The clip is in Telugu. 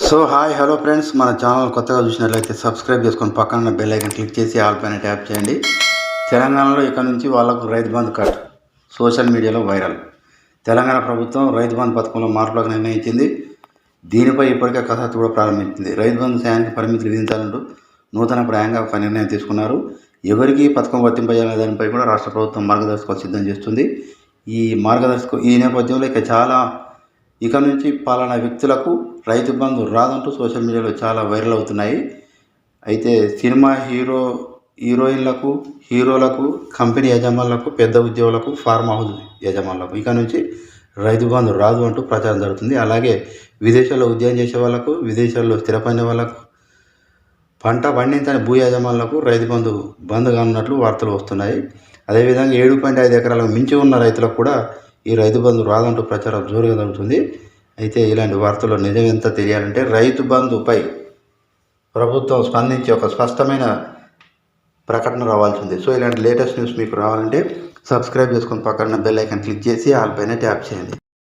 So hi hello friends. మన ఛానల్ కొత్తగా చూసినట్లయితే సబ్స్క్రైబ్ చేసుకొని పక్కన బెల్ ఐకన్ క్లిక్ చేసి ఆల్ పైన ట్యాప్ చేయండి. తెలంగాణలో ఇక్కడ నుంచి వాళ్ళకు రైతు బంధు కట్. సోషల్ మీడియాలో వైరల్. తెలంగాణ ప్రభుత్వం రైతు బంధు పథకంలో మార్పులకు నిర్ణయించింది. దీనిపై ఇప్పటికే కసరత్తు కూడా ప్రారంభించింది. రైతు బంధు సాయానికి పరిమితులు విధించాలంటూ నూతన ప్రయాంగా ఒక నిర్ణయం తీసుకున్నారు. ఎవరికి పథకం వర్తింపజేయాలనే దానిపై కూడా రాష్ట్ర ప్రభుత్వం మార్గదర్శకాలు సిద్ధం చేస్తుంది. ఈ మార్గదర్శకం ఈ నేపథ్యంలో ఇక చాలా ఇక నుంచి పాలనా వ్యక్తులకు రైతు బంధు రాదంటూ సోషల్ మీడియాలో చాలా వైరల్ అవుతున్నాయి. అయితే సినిమా హీరో హీరోయిన్లకు హీరోలకు కంపెనీ యజమానులకు పెద్ద ఉద్యోగులకు ఫార్మ్ హౌస్ యజమానులకు ఇక నుంచి రైతు బంధు రాదు అంటూ ప్రచారం జరుగుతుంది. అలాగే విదేశాల్లో ఉద్యోగం చేసే వాళ్ళకు విదేశాల్లో స్థిరపడిన వాళ్ళకు పంట పండించని భూ యజమానులకు రైతు బంధు బంద్ కానున్నట్లు వార్తలు వస్తున్నాయి. అదేవిధంగా ఏడు పాయింట్ ఐదు ఎకరాలకు మించి ఉన్న రైతులకు కూడా ఈ రైతు బంధు రాదంటూ ప్రచారం జోరుగా జరుగుతుంది. అయితే ఇలాంటి వార్తలు నిజం ఎంత తెలియాలంటే రైతు బంధుపై ప్రభుత్వం స్పందించి ఒక స్పష్టమైన ప్రకటన రావాల్సింది సో ఇలాంటి లేటెస్ట్ న్యూస్ మీకు రావాలంటే సబ్స్క్రైబ్ చేసుకొని పక్కన బెల్ ఐకాన్ క్లిక్ చేసి ఆల్ పైన ట్యాప్ చేయండి.